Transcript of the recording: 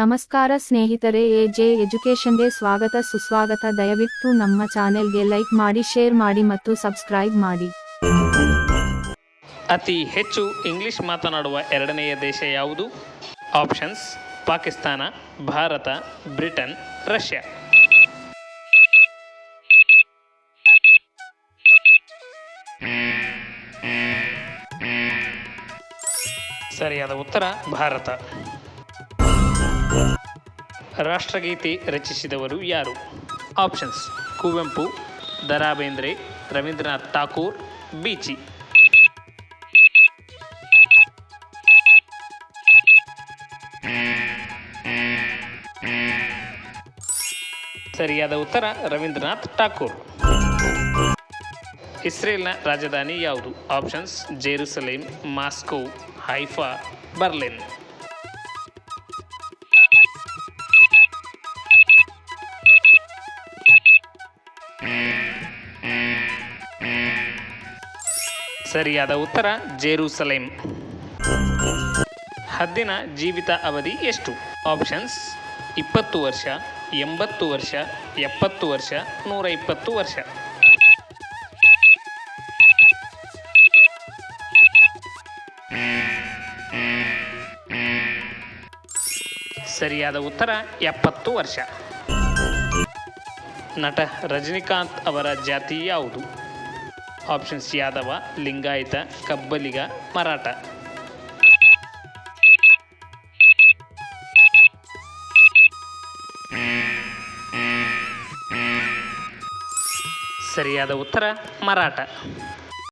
ನಮಸ್ಕಾರ ಸ್ನೇಹಿತರೆ A J ಎಜುಕೇಶನ್ಗೆ ಸ್ವಾಗತ, ಸುಸ್ವಾಗತ. ದಯವಿಟ್ಟು ನಮ್ಮ ಚಾನೆಲ್ಗೆ ಲೈಕ್ ಮಾಡಿ, ಶೇರ್ ಮಾಡಿ ಮತ್ತು ಸಬ್ಸ್ಕ್ರೈಬ್ ಮಾಡಿ. ಅತಿ ಹೆಚ್ಚು ಇಂಗ್ಲಿಷ್ ಮಾತನಾಡುವ ಎರಡನೆಯ ದೇಶ ಯಾವುದು? Options, Pakistan, Bharat, Britain, Russia. ಸರಿಯಾದ ಉತ್ತರ, ಭಾರತ. ರಾಷ್ಟ್ರಗೀತೆ ರಚಿಸಿದವರು ಯಾರು? ಆಪ್ಷನ್ಸ್ ಕುವೆಂಪು ದ ರಾ ಬೇಂದ್ರೆ ರವೀಂದ್ರನಾಥ್ ಠಾಕೂರ್, ಬೀಚಿ. ಸರಿಯಾದ ಉತ್ತರ, ರವೀಂದ್ರನಾಥ್ ಠಾಕೂರ್. ಇಸ್ರೇಲ್ನ ರಾಜಧಾನಿ ಯಾವುದು? Options Jerusalem, Moscow, Haifa, Berlin. ಸರಿಯಾದ ಉತ್ತರ ಜೆರೂಸಲೇಮ್ ಹದ್ದಿನ ಜೀವಿತ ಅವಧಿ ಎಷ್ಟು? ಆಪ್ಷನ್ಸ್, ಇಪ್ಪತ್ತು ವರ್ಷ, ಎಂಬತ್ತು ವರ್ಷ, ಎಪ್ಪತ್ತು ವರ್ಷ, ನೂರ ಇಪ್ಪತ್ತು ವರ್ಷ. ಸರಿಯಾದ ಉತ್ತರ, ಎಪ್ಪತ್ತು ವರ್ಷ. ನಟ ರಜನಿಕಾಂತ್ ಅವರ ಜಾತಿ ಯಾವುದು? ಆಪ್ಷನ್ಸ್ ಯಾದವ ಲಿಂಗಾಯತ ಕಬ್ಬಲಿಗ ಮರಾಠ. ಸರಿಯಾದ ಉತ್ತರ ಮರಾಠ.